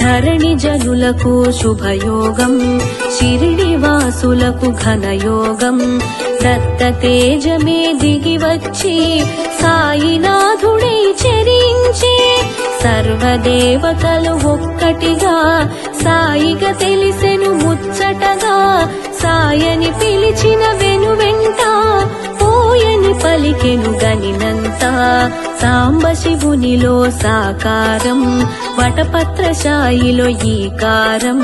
ధరణి జనులకు శుభయోగం షిరిడి వాసులకు ఘనయోగం. దత్త తేజమే దిగి వచ్చి సాయినాథుడై చరించే సర్వదేవతలు ఒక్కటిగా సాయిగా తెలిసెను ముచ్చటగా సాయని పిలిచిన వెను వెంట పోయని పలికెను గనినంత సాంబ శివునిలో సాకారం వటపత్రశాయిలో ఈకారం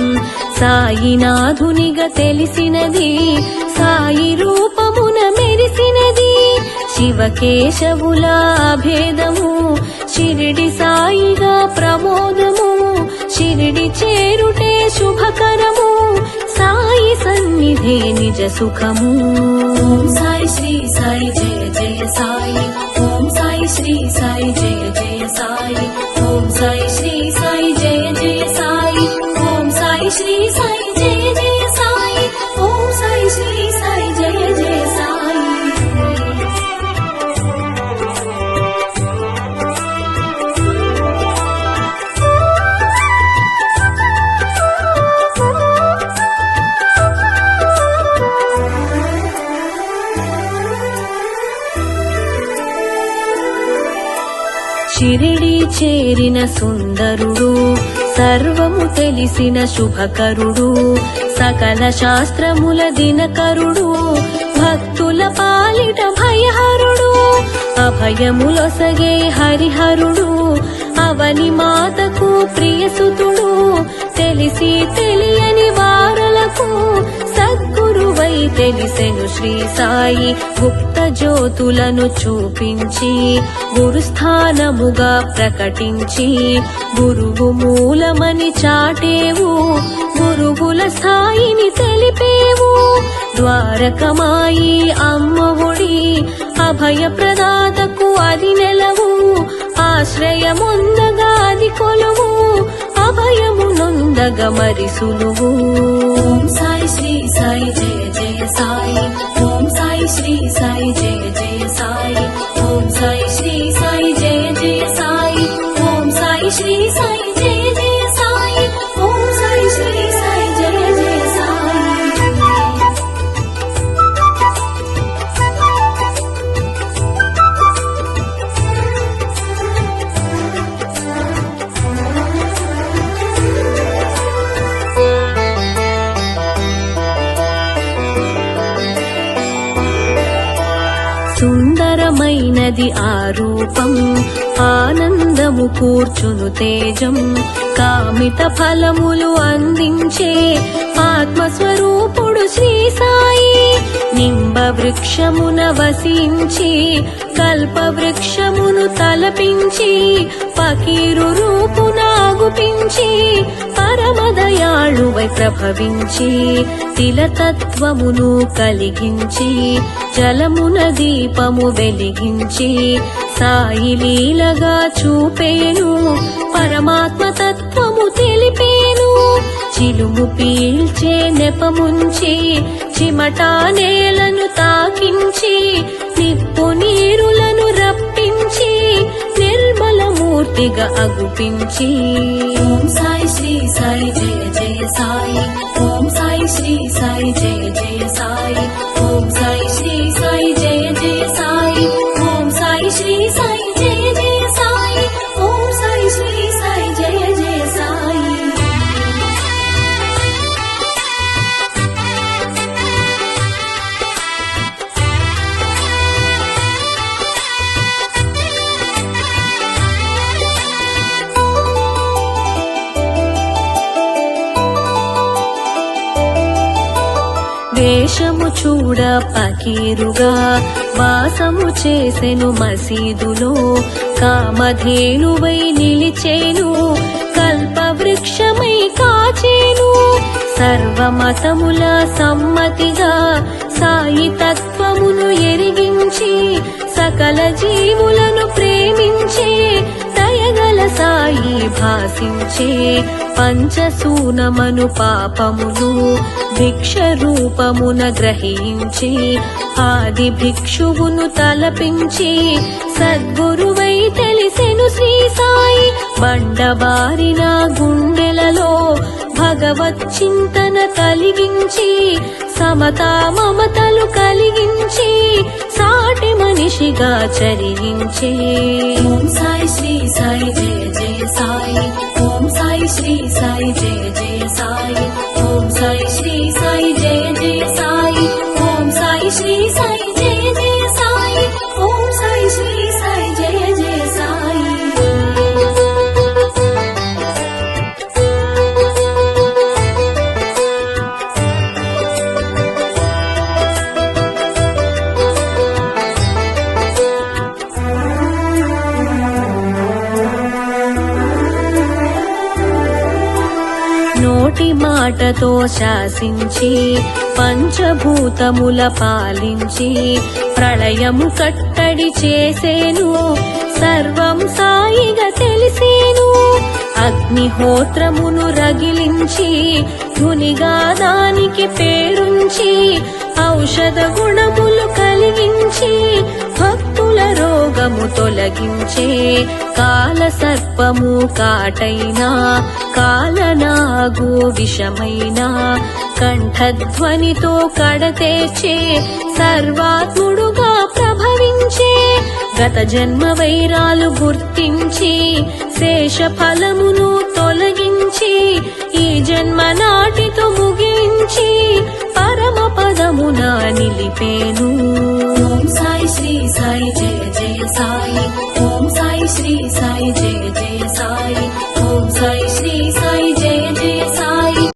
సాయినాథునిగా తెలిసినది సాయి రూపమున మెరిసినది శివకేశవుల భేదము షిరిడి సాయిగా ప్రమోదము. షిరిడి చేరుటే శుభకరము. సాయి సన్నిధే నిజ సుఖము. సాయి శ్రీ సాయి జయ జయ సాయి. ఓం సాయి శ్రీ సాయి జయ జయ సాయి. ఓం సాయి చేరిన సుందరుడు సర్వము తెలిసిన శుభకరుడు సకల శాస్త్రముల దినకరుడు భక్తుల పాలిట భయహరుడు అభయములొసగే హరిహరుడు అవని మాతకు ప్రియసుతుడు తెలిసి తెలియని వారలకు తెలిసెను శ్రీ సాయి గుప్త జ్యోతులను చూపించి గురుస్థానముగా ప్రకటించి గురువు మూలమని చాటేవు గురువుల స్థాయిని తెలిపేవు. ద్వారకమాయి అమ్మఒడి అభయ ప్రదాతకు అది నెలవు ఆశ్రయముందగా అది కొలువు. అభయము నొందగ మరి సులువు ఓం సాయి శ్రీ సాయి జయ జయ సాయి. ఓం సాయి శ్రీ సాయి జయ జయ నది ఆ రూపం. ఆనందము కూర్చును తేజం. కామిత ఫలములు అందించే ఆత్మస్వరూపుడు శ్రీ సాయి. నింబ వృక్షమున వసించి కల్ప వృక్షమును తలపించి ఫకీరు రూపునాగుపించి పరమదయాళువై ప్రభవించి తిలతత్వమును కలిగించి జలమున దీపము వెలిగించి సాయి లీలగా చూపేను పరమాత్మ తత్వము తెలిపేను. చిలుము పీల్చే నెపముంచి చిమటా నేలను తాకించి నిప్పు నీరులను రప్పించి నిర్మలమూర్తిగా అగుపించి. ఓం సాయి శ్రీ సాయి జయ. సాయి ఓం సాయి శ్రీ సాయి జయ జయ దోషము చూడ పకీరుగా వాసము చేసెను మసీదులో. కామధేనువై నిలిచేను కల్ప వృక్షమై కాచేను. సర్వమతముల సమ్మతిగా సాయి తత్వమును ఎరిగించి సకల జీవులను ప్రేమించే తయగల సాయి భాసించే పంచసూనమను పాపములు భిక్ష రూపమున గ్రహించి ఆది భిక్షువును తలపించి సద్గురువై తెలిసెను శ్రీ సాయి బండబారిన గుండెలలో భగవత్ చింతన కలిగించి సమతా మమతలు కలిగించి సాటి మనిషిగా చరించే సాయి శ్రీ సాయి జయ జయ సాయి. श्री साई जय जय साई। మాటతో శాసించి పంచభూతముల పాలించి ప్రళయము కట్టడి చేసేను సర్వం సాయిగా తెలిసేను. అగ్నిహోత్రమును రగిలించి ధునిగా దానికి పేరుంచి ఔషధ గుణములు కలి తొలగించే కాల సర్పము కాటైనా కాలనాగు విషమైనా కంఠధ్వనితో కడతేర్చే సర్వాత్ముడుగా ప్రభవించే గత జన్మ వైరాలు గుర్తించి శేష ఫలమును తొలగించి ఈ జన్మ నాటితో ముగించి పరమ పదమున నిలిపేను. ఓం సాయి